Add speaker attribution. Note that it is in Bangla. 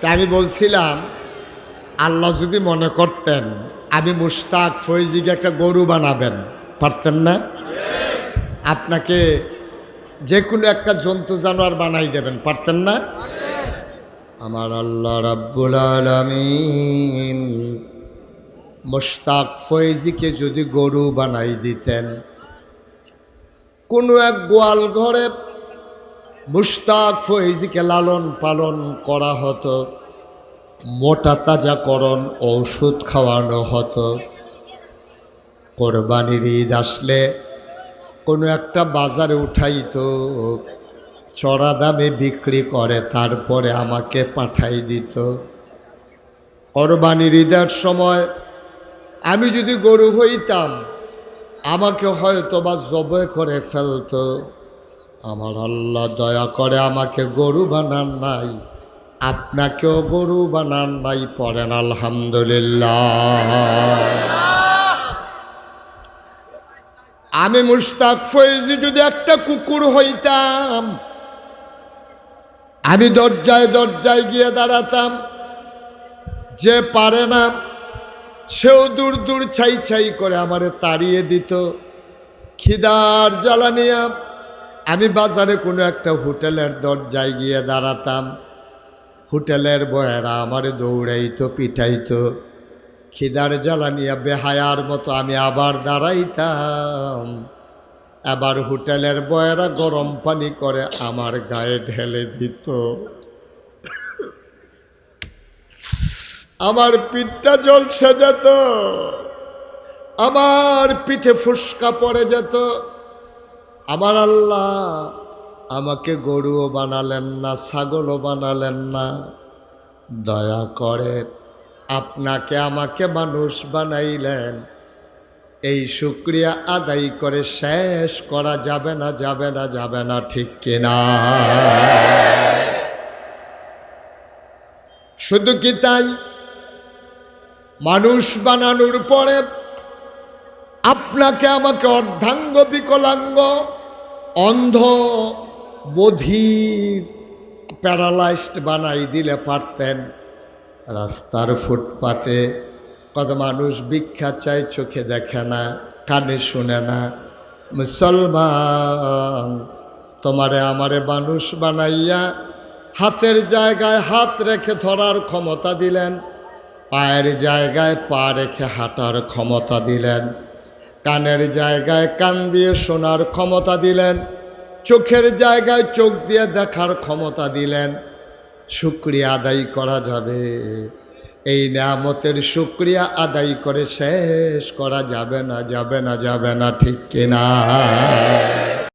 Speaker 1: তা আমি বলছিলাম, আল্লাহ যদি মনে করতেন আমি মুশতাক ফৈজিকে একটা গরু বানাবেন, পারতেন না? আপনাকে যে কোনো একটা জন্তু জানোয়ার বানাই দেবেন, পারতেন না? আমার আল্লাহ রাব্বুল আলামিন মুশতাক ফৈজিকে যদি গরু বানাই দিতেন, কোনো এক গোয়াল ঘরে মুশতাক ফৈজিকে লালন পালন করা হতো, মোটা তাজাকরণ ঔষধ খাওয়ানো হতো। কোরবানির ঈদ আসলে কোনো একটা বাজারে উঠাইতো, চড়া দামে বিক্রি করে, তারপরে আমাকে পাঠাই দিত। কোরবানির ঈদের সময় আমি যদি গরু হইতাম, আমাকে হয়তো বা জবে করে ফেলতো। আমার আল্লাহ দয়া করে আমাকে গরু বানান নাই। আপনাকেও গরু বানান নাই পড়েন, আলহামদুলিল্লাহ। আমি মুশতাক ফয়েজি যদি একটা কুকুর হইতাম, আমি দরজায় দরজায় গিয়ে দাঁড়াতাম, যে পারে না, সেও দূর দূর ছাই ছাই করে আমারে তাড়িয়ে দিত। খিদার জ্বালানিয়া আমি বাজারে কোনো একটা হোটেলের দরজায় গিয়ে দাঁড়াতাম। হোটেলের বয়েরা আমারে দৌড়াইতো, পিটাইতো। খিদার জ্বালানিয়া বেহায়ার মতো আমি আবার দাঁড়াইতাম। আবার হোটেলের বয়েরা গরম পানি করে আমার গায়ে ঢেলে দিত। আমার পিঠটা জলসে যেত। আমার পিঠে ফুসকা পড়ে যেত। আমার আল্লাহ আমাকে গরুও বানালেন না, ছাগলও বানালেন না। দয়া করে আপনাকে আমাকে মানুষ বানাইলেন। এই শুক্রিয়া আদায় করে শেষ করা যাবে না যাবে না যাবে না, ঠিক কিনা? শুধু কি তাই? মানুষ বানানোর পরে আপনাকে আমাকে অর্ধাঙ্গ, বিকলাঙ্গ অন্ধ বধির প্যারালাইজড বানাই দিলে পারতেন। রাস্তার ফুটপাতে কত মানুষ ভিক্ষা চায়, চোখে দেখে না, কানে শুনে না। মুসলমান, তোমারে আমারে মানুষ বানাইয়া হাতের জায়গায় হাত রেখে ধরার ক্ষমতা দিলেন, পায়ের জায়গায় পা রেখে হাঁটার ক্ষমতা দিলেন। কানের জায়গায় কান দিয়ে শোনার ক্ষমতা দিলেন, চোখের জায়গায় চোখ দিয়ে দেখার ক্ষমতা দিলেন। শুক্রিয়া আদায় করা যাবে, এই নামতের শুক্রিয়া আদায় করে শেষ করা যাবে না যাবে না যাবে না, ঠিক কিনা?